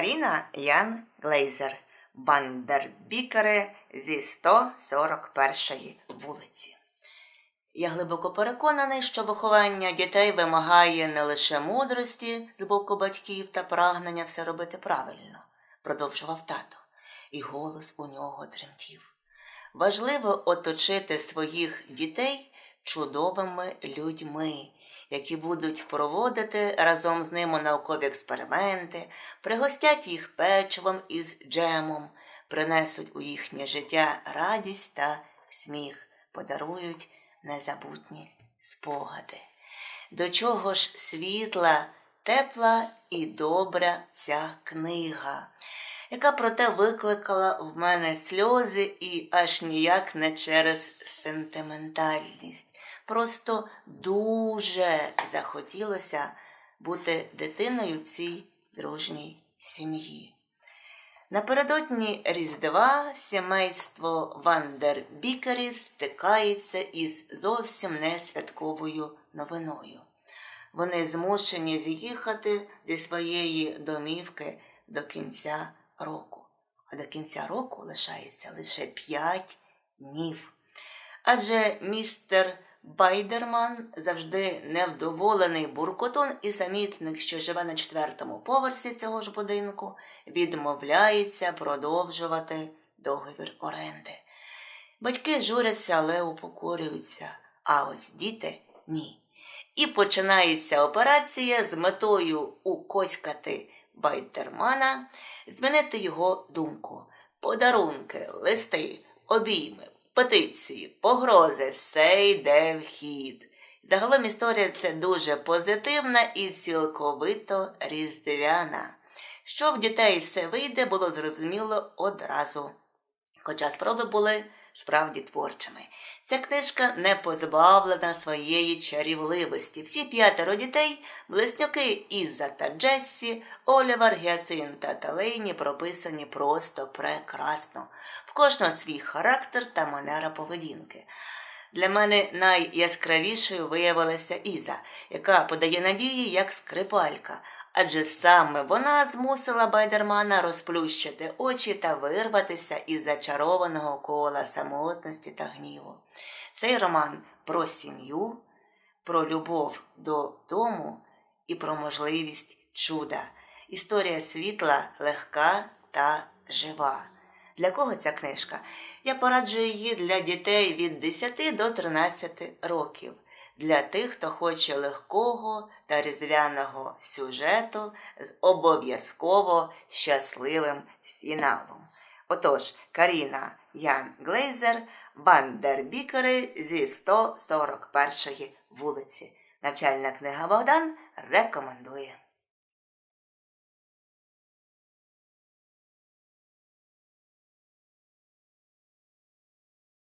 Каріна Ян Глейзер. Бандербікери зі 141 вулиці. Я глибоко переконаний, що виховання дітей вимагає не лише мудрості з боку батьків та прагнення все робити правильно, продовжував тато, і голос у нього тремтів. Важливо оточити своїх дітей чудовими людьми, які будуть проводити разом з ними наукові експерименти, пригостять їх печивом із джемом, принесуть у їхнє життя радість та сміх, подарують незабутні спогади. До чого ж світла, тепла і добра ця книга, яка проте викликала в мене сльози і аж ніяк не через сентиментальність. Просто дуже захотілося бути дитиною в цій дружній сім'ї. Напередодні Різдва сімейство Вандербікерів стикається із зовсім не святковою новиною. Вони змушені з'їхати зі своєї домівки до кінця року. А до кінця року лишається лише п'ять днів. Адже містер Байдерман завжди невдоволений буркотун і самітник, що живе на четвертому поверсі цього ж будинку, відмовляється продовжувати договір оренди. Батьки журяться, але упокорюються, а ось діти ні. І починається операція з метою укоськати Байдермана, змінити його думку. Подарунки, листи, обійми, петиції, погрози, все йде в хід. Загалом історія це дуже позитивна і цілковито різдвяна. Що в дітей все вийде, було зрозуміло одразу. Хоча спроби були справді творчими. Ця книжка не позбавлена своєї чарівливості. Всі п'ятеро дітей, близнюки Іза та Джессі, Олівар, Гіацинта та Лейні прописані просто прекрасно. В кожного свій характер та манера поведінки. Для мене найяскравішою виявилася Іза, яка подає надії як скрипалька, адже саме вона змусила Байдермана розплющити очі та вирватися із зачарованого кола самотності та гніву. Цей роман про сім'ю, про любов до дому і про можливість чуда. Історія світла, легка та жива. Для кого ця книжка? Я пораджую її для дітей від 10 до 13 років, для тих, хто хоче легкого та різдвяного сюжету з обов'язково щасливим фіналом. Отож, Каріна Ян Глейзер, Бандербікери зі 141 вулиці. Навчальна книга Богдан рекомендує.